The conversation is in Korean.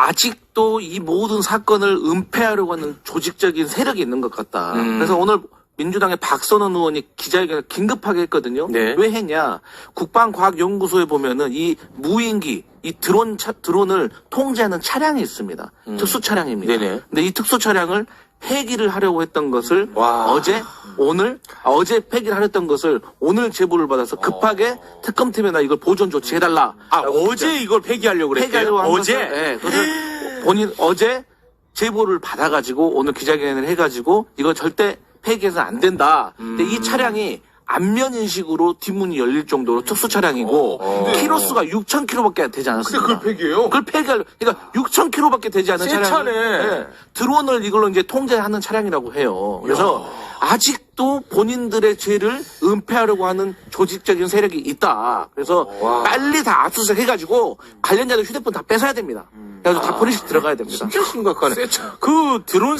아직도 이 모든 사건을 은폐하려고 하는 조직적인 세력이 있는 것 같다. 음. 그래서 오늘 민주당의 박선원 의원이 기자회견을 긴급하게 했거든요. 네. 왜 했냐? 국방과학연구소에 보면은 이 무인기, 이 드론 차, 드론을 통제하는 차량이 있습니다. 특수 차량입니다. 음. 네네. 근데 이 특수 차량을 폐기를 하려고 했던 것을 와. 어제 오늘 아, 어제 폐기를 하렸던 것을 오늘 제보를 받아서 급하게 특검팀에 나 이걸 보존 조치해달라. 아, 어제 이걸 폐기하려고 그랬대요? 어제? 것을, 예, 그것을 본인 어제 제보를 받아가지고 오늘 기자회견을 해가지고 이거 절대 폐기해서는 안 된다. 근데 음. 이 차량이 안면 인식으로 뒷문이 열릴 정도로 특수 차량이고 키로수가 6천 킬로밖에 되지 않았습니다. 어. 근데 그걸 폐기해요? 그걸 폐기할 그러니까 6천 킬로밖에 되지 않은 새 차량. 차네. 드론을 이걸로 이제 통제하는 차량이라고 해요. 그래서 아직도 본인들의 죄를 은폐하려고 하는 조직적인 세력이 있다. 그래서 빨리 다 압수수색 해가지고 관련자들 휴대폰 다 뺏어야 됩니다. 그래서 다 포리식 들어가야 됩니다. 진짜 심각하네. 그 드론